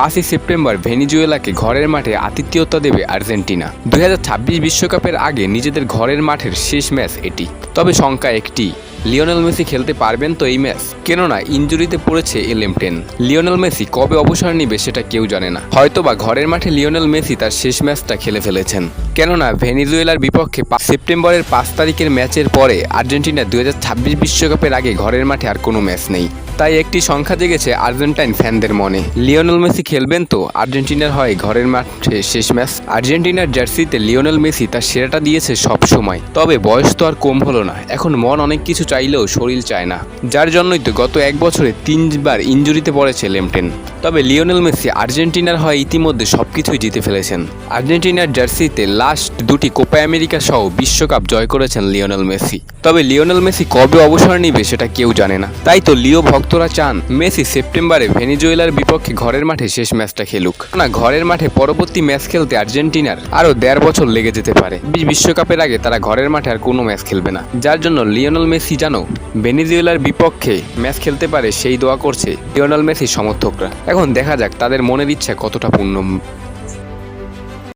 পাঁচই সেপ্টেম্বর ভেনিজুয়েলাকে ঘরের মাঠে আতিথ্যতা দেবে আর্জেন্টিনা। দুই বিশ্বকাপের আগে নিজেদের ঘরের মাঠের শেষ ম্যাচ এটি। তবে সংখ্যা একটি, লিওনেল মেসি খেলতে পারবেন তো এই ম্যাচ। কেননা, ইঞ্জুরিতে পড়েছে এলেমটেন লিওনেল মেসি কবে অবসর নিবে সেটা কেউ জানে না। হয়তোবা ঘরের মাঠে লিওনেল মেসি তার শেষ ম্যাচটা খেলে ফেলেছেন। কেননা, ভেনিজুয়েলার বিপক্ষে সেপ্টেম্বরের পাঁচ তারিখের ম্যাচের পরে আর্জেন্টিনা দু বিশ্বকাপের আগে ঘরের মাঠে আর কোনো ম্যাচ নেই। তাই একটি সংখ্যা জেগেছে আর্জেন্টাইন ফ্যানদের মনে। লিওনেল মেসি খেলবেন তো? আর্জেন্টিনার হয় ঘরের মাঠে শেষ ম্যাচ। আর্জেন্টিনার জার্সিতে লিওনেল মেসি তার সেরাটা দিয়েছে সব সময় তবে বয়স তো আর কম হলো না। এখন মন অনেক কিছু চাইলেও শরীর চায় না। যার জন্যই তো গত এক বছরে তিনবার ইঞ্জুরিতে পড়েছে লেমটেন। তবে লিওনেল মেসি আর্জেন্টিনার হয় ইতিমধ্যে সব কিছুই জিতে ফেলেছেন। আর্জেন্টিনার জার্সিতে লাস্ট দুটি কোপা আমেরিকা সহ বিশ্বকাপ জয় করেছেন লিওনেল মেসি। তবে লিওনেল মেসি কবে অবসর নিবে সেটা কেউ জানে না। তাই তো লিও ভক্তরা চান মেসি সেপ্টেম্বরে ভেনিজুয়েলার বিপক্ষে ঘরের মাঠে শেষ ম্যাচটা খেলুক। না ঘরের মাঠে পরবর্তী ম্যাচ খেলতে আর্জেন্টিনার আরও দেড় বছর লেগে যেতে পারে। বিশ্বকাপের আগে তারা ঘরের মাঠে আর কোনো ম্যাচ খেলবে না। যার জন্য লিওনেল মেসি জানো ভেনিজুয়েলার বিপক্ষে ম্যাচ খেলতে পারে সেই দোয়া করছে লিওনেল মেসি সমর্থকরা। এখন দেখা যাক তাদের মনের ইচ্ছা কতটা পূর্ণ